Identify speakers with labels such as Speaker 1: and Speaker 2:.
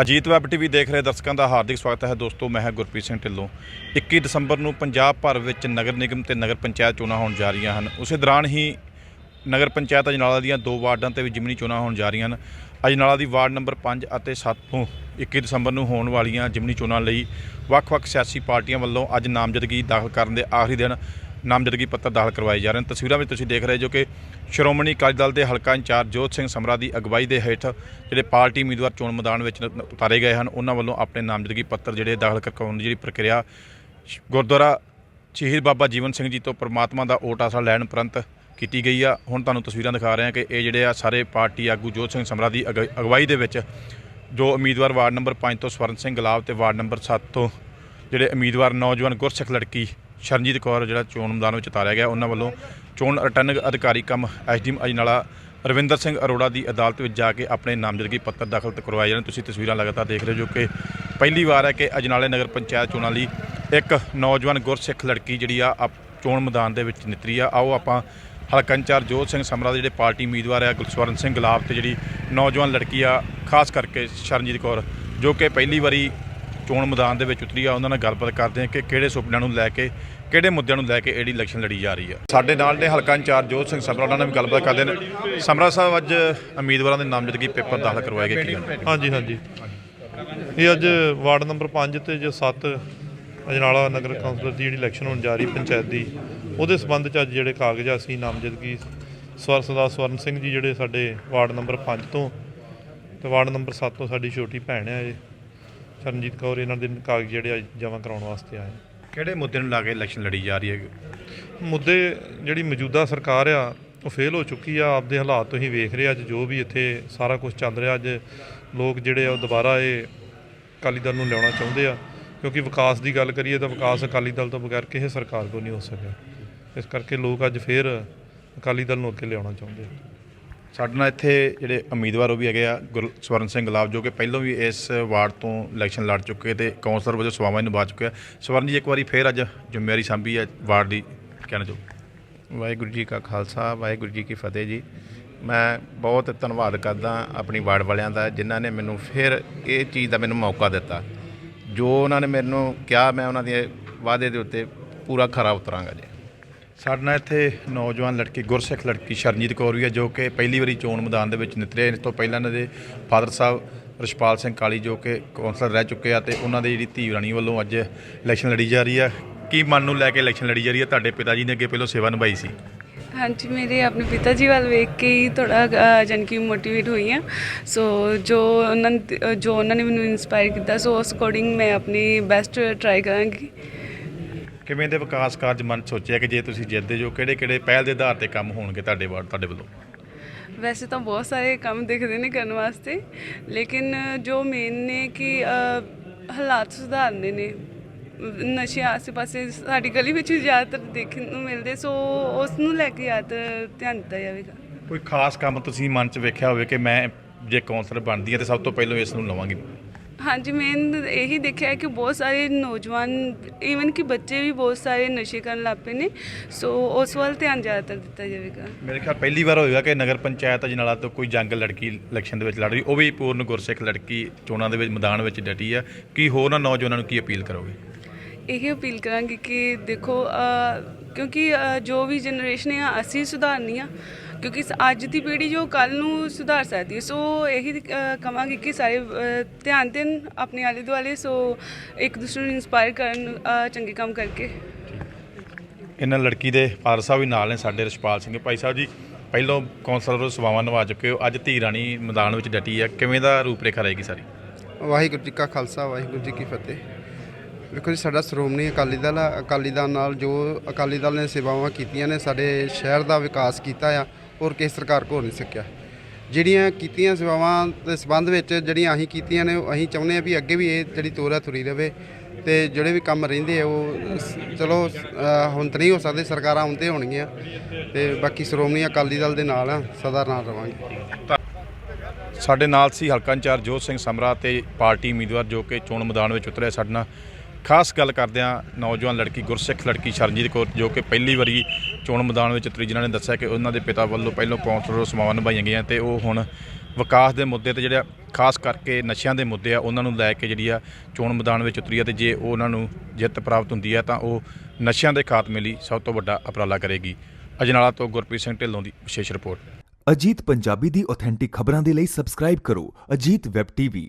Speaker 1: Ajit web TV ਦੇਖ ਰਹੇ ਦਰਸ਼ਕਾਂ ਦਾ ਹਾਰਦਿਕ ਸਵਾਗਤ ਹੈ। ਦੋਸਤੋ, ਮੈਂ ਹਾਂ ਗੁਰਪ੍ਰੀਤ ਸਿੰਘ ਢਿੱਲੋਂ। 21 ਦਸੰਬਰ ਨੂੰ ਪੰਜਾਬ ਭਰ ਵਿੱਚ ਨਗਰ ਨਿਗਮ ਤੇ ਨਗਰ ਪੰਚਾਇਤ ਚੋਣਾਂ ਹੋਣ ਜਾ ਰਹੀਆਂ ਹਨ। ਉਸੇ ਦੌਰਾਨ ਹੀ ਨਗਰ ਪੰਚਾਇਤ ਅਜਨਾਲਾ ਦੀਆਂ ਦੋ ਵਾਰਡਾਂ ਤੇ ਵੀ ਜਿਮਨੀ ਚੋਣਾਂ ਹੋਣ ਜਾ ਰਹੀਆਂ ਹਨ। ਅਜਨਾਲਾ ਦੀ ਵਾਰਡ ਨੰਬਰ 5 ਅਤੇ 7 ਤੋਂ 21 ਦਸੰਬਰ ਨੂੰ ਹੋਣ ਵਾਲੀਆਂ ਜਿਮਨੀ ਚੋਣਾਂ ਲਈ ਵੱਖ-ਵੱਖ ਸਿਆਸੀ ਪਾਰਟੀਆਂ ਵੱਲੋਂ ਅੱਜ ਨਾਮਜ਼ਦਗੀ ਦਾਖਲ ਕਰਨ ਦੇ ਆਖਰੀ ਦਿਨ ਨਾਮਜ਼ਦਗੀ ਪੱਤਰ ਦਾਖਲ ਕਰਵਾਏ ਜਾ ਰਹੇ ਹਨ। ਤਸਵੀਰਾਂ ਵਿੱਚ ਤੁਸੀਂ ਦੇਖ ਰਹੇ ਜੋ ਕਿ ਸ਼੍ਰੋਮਣੀ ਅਕਾਲੀ ਦਲ ਦੇ ਹਲਕਾ ਇੰਚਾਰਜ ਜੋਤ ਸਿੰਘ ਸਮਰਾ ਦੀ ਅਗਵਾਈ ਦੇ ਹੇਠ ਜਿਹੜੇ ਪਾਰਟੀ ਉਮੀਦਵਾਰ ਚੋਣ ਮੈਦਾਨ ਵਿੱਚ ਉਤਾਰੇ ਗਏ ਹਨ, ਉਹਨਾਂ ਵੱਲੋਂ ਆਪਣੇ ਨਾਮਜ਼ਦਗੀ ਪੱਤਰ ਜਿਹੜੇ ਦਾਖਲ ਕਰਵਾਉਣ ਦੀ ਜਿਹੜੀ ਪ੍ਰਕਿਰਿਆ ਸ਼- ਗੁਰਦੁਆਰਾ ਸ਼ਹੀਦ ਬਾਬਾ ਜੀਵਨ ਸਿੰਘ ਜੀ ਤੋਂ ਪ੍ਰਮਾਤਮਾ ਦਾ ਓਟ ਆਸਰਾ ਲੈਣ ਉਪਰੰਤ ਕੀਤੀ ਗਈ ਆ। ਹੁਣ ਤੁਹਾਨੂੰ ਤਸਵੀਰਾਂ ਦਿਖਾ ਰਹੇ ਹਾਂ ਕਿ ਇਹ ਜਿਹੜੇ ਆ ਸਾਰੇ ਪਾਰਟੀ ਆਗੂ ਜੋਤ ਸਿੰਘ ਸਮਰਾ ਦੀ ਅਗ- ਅਗਵਾਈ ਦੇ ਵਿੱਚ ਜੋ ਉਮੀਦਵਾਰ ਵਾਰਡ ਨੰਬਰ 5 ਤੋਂ ਸਵਰਨ ਸਿੰਘ ਗੁਲਾਬ ਤੇ ਵਾਰਡ ਨੰਬਰ 7 ਤੋਂ ਜਿਹੜੇ ਉਮੀਦਵਾਰ ਨੌਜਵਾਨ ਗੁਰਸਿੱਖ ਲੜਕੀ ਸ਼ਰਨਜੀਤ ਕੌਰ, ਜਿਹੜਾ ਚੋਣ ਮੈਦਾਨ ਵਿੱਚ ਉਤਾਰਿਆ ਗਿਆ, ਉਹਨਾਂ ਵੱਲੋਂ ਚੋਣ ਰਿਟਰਨਿੰਗ ਅਧਿਕਾਰੀ ਕਮ ਐਸਡੀਐਮ ਅਜਨਾਲਾ ਰਵਿੰਦਰ ਸਿੰਘ ਅਰੋੜਾ ਦੀ ਅਦਾਲਤ ਵਿੱਚ ਜਾ ਕੇ ਆਪਣੇ ਨਾਮਜ਼ਦਗੀ ਪੱਤਰ ਦਾਖਲ ਤੇ ਕਰਵਾਏ ਜਾਣ ਤੁਸੀਂ ਤਸਵੀਰਾਂ ਲਗਾਤਾਰ ਦੇਖ ਰਹੇ ਹੋ ਜੋ ਕਿ ਪਹਿਲੀ ਵਾਰ ਹੈ ਕਿ ਅਜਨਾਲੇ ਨਗਰ ਪੰਚਾਇਤ ਚੋਣਾਂ ਲਈ ਇੱਕ ਨੌਜਵਾਨ ਗੁਰਸਿੱਖ ਲੜਕੀ ਜਿਹੜੀ ਆ ਆਪ- ਚੋਣ ਮੈਦਾਨ ਦੇ ਵਿੱਚ ਨਿਤਰੀ ਆ। ਆਓ ਆਪਾਂ ਹਲਕਾ ਇੰਚਾਰਜ ਜੋਤ ਸਿੰਘ ਸਮਰਾ ਦੇ ਜਿਹੜੇ ਪਾਰਟੀ ਉਮੀਦਵਾਰ ਆ ਗੁਰਸਵਰਨ ਸਿੰਘ ਗੁਲਾਬ ਤੇ ਜਿਹੜੀ ਨੌਜਵਾਨ ਲੜਕੀ ਆ, ਖਾਸ ਕਰਕੇ ਸ਼ਰਨਜੀਤ ਕੌਰ, ਜੋ ਕਿ ਪਹਿਲੀ ਵਾਰੀ ਚੋਣ ਮੈਦਾਨ ਦੇ ਵਿੱਚ ਉਤਰੀ ਆ ਉਹਨਾਂ ਨਾਲ ਗੱਲਬਾਤ ਕਰਦੇ ਆ ਕਿ ਕਿਹੜੇ ਸੁਪਨਿਆਂ ਨੂੰ ਲੈ ਕੇ ਕਿਹੜੇ ਮੁੱਦਿਆਂ ਨੂੰ ਲੈ ਕੇ ਇਹਦੀ ਇਲੈਕਸ਼ਨ ਲੜੀ ਜਾ ਰਹੀ ਆ। ਸਾਡੇ ਨਾਲ ਨੇ ਹਲਕਾ ਇੰਚਾਰਜ ਜੋਤ ਸਿੰਘ ਸਮਰਾ ਉਹਨਾਂ ਨਾਲ ਵੀ ਗੱਲਬਾਤ ਕਰਦੇ ਨੇ। ਸਮਰਾ ਸਾਹਿਬ ਅੱਜ ਉਮੀਦਵਾਰਾਂ ਦੇ ਨਾਮਜ਼ਦਗੀ ਪੇਪਰ ਦਾਖਲ ਕਰਵਾਏ ਗਏ ਕੀ?
Speaker 2: ਹਾਂਜੀ ਹਾਂਜੀ। ਇਹ ਅੱਜ ਵਾਰਡ ਨੰਬਰ 5 ਤੇ ਜੋ 7 ਅਜਨਾਲਾ ਨਗਰ ਕੌਂਸਲਰ ਦੀ ਜਿਹੜੀ ਇਲੈਕਸ਼ਨ ਹੋਣ ਜਾ ਰਹੀ ਪੰਚਾਇਤ ਦੀ ਉਹਦੇ ਸਬੰਧ ਚ ਅੱਜ ਜਿਹੜੇ ਕਾਗਜ਼ ਆ ਅਸੀਂ ਨਾਮਜ਼ਦਗੀ ਸਵਰ ਸਰਦਾਰ ਸਵਰਨ ਸਿੰਘ ਜੀ ਜਿਹੜੇ ਸਾਡੇ ਵਾਰਡ ਨੰਬਰ 5 ਤੋਂ ਤੇ ਵਾਰਡ ਨੰਬਰ 7 ਤੋਂ ਸਾਡੀ ਛੋਟੀ ਭੈਣ ਆ ਇਹ। ਚਰਨਜੀਤ ਕੌਰ ਇਹਨਾਂ ਦੇ ਕਾਗਜ਼ ਜਿਹੜੇ ਜਮ੍ਹਾਂ ਕਰਾਉਣ ਵਾਸਤੇ ਆਏ
Speaker 1: ਕਿਹੜੇ ਮੁੱਦੇ ਨੂੰ ਲੈ ਕੇ ਇਲੈਕਸ਼ਨ ਲੜੀ ਜਾ ਰਹੀ ਹੈ?
Speaker 2: ਮੁੱਦੇ ਜਿਹੜੀ ਮੌਜੂਦਾ ਸਰਕਾਰ ਆ ਉਹ ਫੇਲ ਹੋ ਚੁੱਕੀ ਆ। ਆਪਦੇ ਹਾਲਾਤ ਤੁਸੀਂ ਵੇਖ ਰਹੇ ਅੱਜ ਜੋ ਵੀ ਇੱਥੇ ਸਾਰਾ ਕੁਝ ਚੱਲ ਰਿਹਾ ਅੱਜ ਲੋਕ ਜਿਹੜੇ ਆ ਉਹ ਦੁਬਾਰਾ ਇਹ ਅਕਾਲੀ ਦਲ ਨੂੰ ਲਿਆਉਣਾ ਚਾਹੁੰਦੇ ਆ। ਕਿਉਂਕਿ ਵਿਕਾਸ ਦੀ ਗੱਲ ਕਰੀਏ ਤਾਂ ਵਿਕਾਸ ਅਕਾਲੀ ਦਲ ਤੋਂ ਬਗੈਰ ਕਿਸੇ ਸਰਕਾਰ ਕੋਲ ਨਹੀਂ ਹੋ ਸਕਿਆ। ਇਸ ਕਰਕੇ ਲੋਕ ਅੱਜ ਫੇਰ ਅਕਾਲੀ ਦਲ ਨੂੰ ਅੱਗੇ ਲਿਆਉਣਾ ਚਾਹੁੰਦੇ ਆ।
Speaker 1: ਸਾਡੇ ਨਾਲ ਇੱਥੇ ਜਿਹੜੇ ਉਮੀਦਵਾਰ ਉਹ ਵੀ ਹੈਗੇ ਆ ਗੁਰਸਵਰਨ ਸਿੰਘ ਗੁਲਾਬ ਜੋ ਕਿ ਪਹਿਲਾਂ ਵੀ ਇਸ ਵਾਰਡ ਤੋਂ ਇਲੈਕਸ਼ਨ ਲੜ ਚੁੱਕੇ ਤੇ ਕੌਂਸਲਰ ਵਜੋਂ ਸੇਵਾਵਾਂ ਨਿਭਾ ਚੁੱਕਿਆ ਸਵਰਨ ਜੀ, ਇੱਕ ਵਾਰੀ ਫੇਰ ਅੱਜ ਜ਼ਿੰਮੇਵਾਰੀ ਸੰਭੀ ਹੈ ਵਾਰਡ ਦੀ, ਕਹਿਣਾ ਜੋ
Speaker 3: ਵਾਹਿਗੁਰੂ ਜੀ ਕਾ ਖਾਲਸਾ, ਵਾਹਿਗੁਰੂ ਜੀ ਕੀ ਫਤਿਹ ਜੀ। ਮੈਂ ਬਹੁਤ ਧੰਨਵਾਦ ਕਰਦਾ ਆਪਣੀ ਵਾਰਡ ਵਾਲਿਆਂ ਦਾ, ਜਿਨ੍ਹਾਂ ਨੇ ਮੈਨੂੰ ਫਿਰ ਇਹ ਚੀਜ਼ ਦਾ ਮੈਨੂੰ ਮੌਕਾ ਦਿੱਤਾ। ਜੋ ਉਹਨਾਂ ਨੇ ਮੈਨੂੰ ਕਿਹਾ, ਮੈਂ ਉਹਨਾਂ ਦੇ ਵਾਅਦੇ ਦੇ ਉੱਤੇ ਪੂਰਾ ਖਰਾ ਉਤਰਾਂਗਾ ਜੀ।
Speaker 1: ਸਾਡੇ ਨਾਲ ਇੱਥੇ ਨੌਜਵਾਨ ਲੜਕੀ, ਗੁਰਸਿੱਖ ਲੜਕੀ ਸ਼ਰਨਜੀਤ ਕੌਰ ਵੀ ਹੈ, ਜੋ ਕਿ ਪਹਿਲੀ ਵਾਰੀ ਚੋਣ ਮੈਦਾਨ ਦੇ ਵਿੱਚ ਨਿਤਰੇ ਇਸ ਤੋਂ ਪਹਿਲਾਂ ਇਹਨਾਂ ਦੇ ਫਾਦਰ ਸਾਹਿਬ ਰਸ਼ਪਾਲ ਸਿੰਘ ਕਾਲੀ, ਜੋ ਕਿ ਕੌਂਸਲਰ ਰਹਿ ਚੁੱਕੇ ਆ, ਤੇ ਉਹਨਾਂ ਦੀ ਜਿਹੜੀ ਧੀ ਰਾਣੀ ਵੱਲੋਂ ਅੱਜ ਇਲੈਕਸ਼ਨ ਲੜੀ ਜਾ ਰਹੀ ਆ। ਕੀ ਮਨ ਨੂੰ ਲੈ ਕੇ ਇਲੈਕਸ਼ਨ ਲੜੀ ਜਾ ਰਹੀ ਹੈ ਤੁਹਾਡੇ ਪਿਤਾ ਜੀ ਨੇ ਅੱਗੇ ਪਹਿਲਾਂ ਸੇਵਾ ਨਿਭਾਈ ਸੀ।
Speaker 4: ਹਾਂਜੀ, ਮੇਰੇ ਆਪਣੇ ਪਿਤਾ ਜੀ ਵੱਲ ਵੇਖ ਕੇ ਹੀ ਥੋੜਾ ਜਾਣੀ ਕਿ ਮੋਟੀਵੇਟ ਹੋਈ ਆ। ਸੋ ਜੋ ਉਹਨਾਂ ਜੋ ਉਹਨਾਂ ਨੇ ਮੈਨੂੰ ਇਨਸਪਾਇਰ ਕੀਤਾ, ਸੋ ਉਸ ਅਕੋਰਡਿੰਗ ਮੈਂ ਆਪਣੀ ਬੈਸਟ ਟਰਾਈ ਕਰਾਂਗੀ।
Speaker 1: ਕਿਵੇਂ ਦੇ ਵਿਕਾਸ ਕਾਰਜ ਮਨ 'ਚ ਸੋਚਿਆ ਕਿ ਜੇ ਤੁਸੀਂ ਜਿੱਤਦੇ ਜੋ ਕਿਹੜੇ ਕਿਹੜੇ ਪਹਿਲ ਦੇ ਆਧਾਰ ਤੇ ਕੰਮ ਹੋਣਗੇ ਤੁਹਾਡੇ ਵਾਰਡ ਤੁਹਾਡੇ ਵੱਲੋਂ?
Speaker 4: ਵੈਸੇ ਤਾਂ ਬਹੁਤ ਸਾਰੇ ਕੰਮ ਦਿਖਦੇ ਨੇ ਕਰਨ ਵਾਸਤੇ ਲੇਕਿਨ ਜੋ ਮੇਨ ਨੇ ਕਿ ਹਾਲਾਤ ਸੁਧਾਰਨੇ ਨੇ। ਨਸ਼ੇ ਆਸੇ-ਪਾਸੇ ਸਾਡੀ ਗਲੀ ਵਿੱਚ ਜ਼ਿਆਦਾਤਰ ਦੇਖਣ ਨੂੰ ਮਿਲਦੇ ਸੋ ਉਸ ਨੂੰ ਲੈ ਕੇ ਜ਼ਿਆਦਾਤਰ ਧਿਆਨ ਦਿੱਤਾ ਜਾਵੇਗਾ।
Speaker 1: ਕੋਈ ਖਾਸ ਕੰਮ ਤੁਸੀਂ ਮਨ 'ਚ ਵੇਖਿਆ ਹੋਵੇ ਕਿ ਮੈਂ ਜੇ ਕੌਂਸਲਰ ਬਣਦੀ ਹਾਂ ਤੇ ਸਭ ਤੋਂ ਪਹਿਲਾਂ ਇਸ ਨੂੰ ਲਵਾਂਗੀ?
Speaker 4: ਹਾਂਜੀ ਮੈਂ ਇਹੀ ਦੇਖਿਆ ਹੈ ਕਿ ਬਹੁਤ ਸਾਰੇ ਨੌਜਵਾਨ ਈਵਨ ਕਿ ਬੱਚੇ ਵੀ ਬਹੁਤ ਸਾਰੇ ਨਸ਼ੇ ਕਰਨ ਲੱਗ ਪਏ ਨੇ ਸੋ ਉਸ ਵੱਲ ਧਿਆਨ ਜ਼ਿਆਦਾਤਰ ਦਿੱਤਾ ਜਾਵੇਗਾ।
Speaker 1: ਮੇਰੇ ਖਿਆਲ ਪਹਿਲੀ ਵਾਰ ਹੋਏਗਾ ਕਿ ਨਗਰ ਪੰਚਾਇਤ ਅਜਨਾਲਾ ਤੋਂ ਕੋਈ ਜੰਗ ਲੜਕੀ ਇਲੈਕਸ਼ਨ ਦੇ ਵਿੱਚ ਲੜ ਰਹੀ ਉਹ ਵੀ ਪੂਰਨ ਗੁਰਸਿੱਖ ਲੜਕੀ ਚੋਣਾਂ ਦੇ ਵਿੱਚ ਮੈਦਾਨ ਵਿੱਚ ਡਟੀ ਆ। ਕੀ ਹੋਰ ਨਾ ਨੌਜਵਾਨਾਂ ਨੂੰ ਕੀ ਅਪੀਲ ਕਰੋਗੇ?
Speaker 4: ਇਹ ਅਪੀਲ ਕਰਾਂਗੀ ਕਿ ਦੇਖੋ ਕਿਉਂਕਿ ਅ, ਜੋ ਵੀ ਜਨਰੇਸ਼ਨ ਆ ਅਸੀਂ ਸੁਧਾਰਨੀ ਆ। ਕਿਉਂਕਿ ਸ- ਅੱਜ ਦੀ ਪੀੜ੍ਹੀ ਜੋ ਕੱਲ ਨੂੰ ਸੁਧਾਰ ਸਕਦੀ ਹੈ। ਸੋ ਇਹੀ ਅ, ਕਵਾਂਗੀ ਕਿ ਸਾਰੇ ਅ, ਧਿਆਨ ਦੇਣ ਆਪਣੇ ਆਲੇ ਦੁਆਲੇ। ਸੋ ਇੱਕ ਦੂਸਰੇ ਨੂੰ ਇਨਸਪਾਇਰ ਕਰਨ ਅ, ਚੰਗੇ ਕੰਮ ਕਰਕੇ।
Speaker 1: ਇਹਨਾਂ ਲੜਕੀ ਦੇ ਫਾਦਰ ਸਾਹਿਬ ਵੀ ਨਾਲ ਨੇ ਸਾਡੇ ਰਸ਼ਪਾਲ ਸਿੰਘ। ਭਾਈ ਸਾਹਿਬ ਜੀ ਪਹਿਲਾਂ ਕੌਂਸਲਰ ਵੱਲੋਂ ਸੇਵਾਵਾਂ ਨਿਭਾ ਚੁੱਕੇ ਹੋ। ਅੱਜ ਧੀ ਰਾਣੀ ਮੈਦਾਨ ਵਿੱਚ ਡਟੀ ਆ ਕਿਵੇਂ ਦਾ ਰੂਪਰੇਖਾ ਰਹੇਗੀ ਸਾਰੀ?
Speaker 5: ਵਾਹਿਗੁਰੂ ਜੀ ਕਾ ਖਾਲਸਾ ਵਾਹਿਗੁਰੂ ਜੀ ਕੀ ਫਤਿਹ। ਵੇਖੋ ਜੀ ਸਾਡਾ ਸ਼੍ਰੋਮਣੀ ਅਕਾਲੀ ਦਲ ਆ। ਅਕਾਲੀ ਦਲ ਨਾਲ ਜੋ ਅਕਾਲੀ ਦਲ ਨੇ ਸੇਵਾਵਾਂ ਕੀਤੀਆਂ ਨੇ ਸਾਡੇ ਸ਼ਹਿਰ ਦਾ ਵਿਕਾਸ ਕੀਤਾ ਆ ਔਰ ਕਿਸੇ ਸਰਕਾਰ ਕੋ ਨਹੀਂ ਸਕਿਆ ਜਿਹੜੀਆਂ ਕੀਤੀਆਂ ਸੇਵਾਵਾਂ ਦੇ ਸੰਬੰਧ ਵਿੱਚ ਜਿਹੜੀਆਂ ਅਸੀਂ ਕੀਤੀਆਂ ਨੇ ਉਹ ਅਸੀਂ ਚਾਹੁੰਦੇ ਆ ਵੀ ਅੱਗੇ ਵੀ ਇਹ ਜਿਹੜੀ ਤੋਰਾ ਤੁਰੀ ਰਵੇ ਤੇ ਜਿਹੜੇ ਵੀ ਕੰਮ ਰਹਿੰਦੇ ਆ ਉਹ ਸ- ਚਲੋ ਅ, ਹੁਣ ਤਾਂ ਨਹੀਂ ਹੋ ਸਕਦੇ ਸਰਕਾਰਾਂ ਹੁਣ ਤੇ ਹੋਣਗੀਆਂ। ਤੇ ਬਾਕੀ ਸ਼੍ਰੋਮਣੀ ਅਕਾਲੀ ਦਲ ਦੇ ਨਾਲ ਆ ਸਦਾ ਨਾਲ ਰਵਾਂਗੇ।
Speaker 1: ਸਾਡੇ ਨਾਲ ਸੀ ਹਲਕਾ ਇੰਚਾਰਜ ਜੋਤ ਸਿੰਘ ਸਮਰਾ ਤੇ ਪਾਰਟੀ ਉਮੀਦਵਾਰ ਜੋ ਕਿ ਚੋਣ ਮੈਦਾਨ ਵਿੱਚ ਉਤਰੇ ਸਾਡੇ ਨਾਲ। ਖਾਸ ਗੱਲ ਕਰਦੇ ਆ ਨੌਜਵਾਨ ਲੜਕੀ ਗੁਰਸਿੱਖ ਲੜਕੀ ਸ਼ਰਨਜੀਤ ਕੌਰ, ਜੋ ਕਿ ਪਹਿਲੀ ਵਾਰੀ ਚੋਣ ਮੈਦਾਨ ਵਿੱਚ ਉਤਰੀ, ਜਿਨ੍ਹਾਂ ਨੇ ਦੱਸਿਆ ਕਿ ਉਹਨਾਂ ਦੇ ਪਿਤਾ ਵੱਲੋਂ ਪਹਿਲਾਂ ਕੌਂਸਲਰ ਸਮਾਵਾਂ ਨਿਭਾਈਆਂ ਗਈਆਂ ਤੇ ਉਹ ਹੁਣ ਵਿਕਾਸ ਦੇ ਮੁੱਦੇ ਤੇ ਜਿਹੜਾ ਖਾਸ ਕਰਕੇ ਨਸ਼ਿਆਂ ਦੇ ਮੁੱਦੇ ਆ, ਉਹਨਾਂ ਨੂੰ ਲੈ ਕੇ ਜਿਹੜੀ ਆ ਚੋਣ ਮੈਦਾਨ ਵਿੱਚ ਉਤਰੀ ਆ ਤੇ ਜੇ ਉਹ ਉਹਨਾਂ ਨੂੰ ਜਿੱਤ ਪ੍ਰਾਪਤ ਹੁੰਦੀ ਆ ਤਾਂ ਉਹ ਨਸ਼ਿਆਂ ਦੇ ਖਾਤਮੇ ਲਈ ਸਭ ਤੋਂ ਵੱਡਾ ਉਪਰਾਲਾ ਕਰੇਗੀ। ਅਜਨਾਲਾ ਤੋਂ ਗੁਰਪ੍ਰੀਤ ਸਿੰਘ ਢਿੱਲੋਂ ਦੀ ਵਿਸ਼ੇਸ਼ ਰਿਪੋਰਟ।
Speaker 6: ਅਜੀਤ ਪੰਜਾਬੀ ਦੀ ਆਥੈਂਟਿਕ ਖਬਰਾਂ ਦੇ ਲਈ ਸਬਸਕ੍ਰਾਈਬ ਕਰੋ। Ajit web TV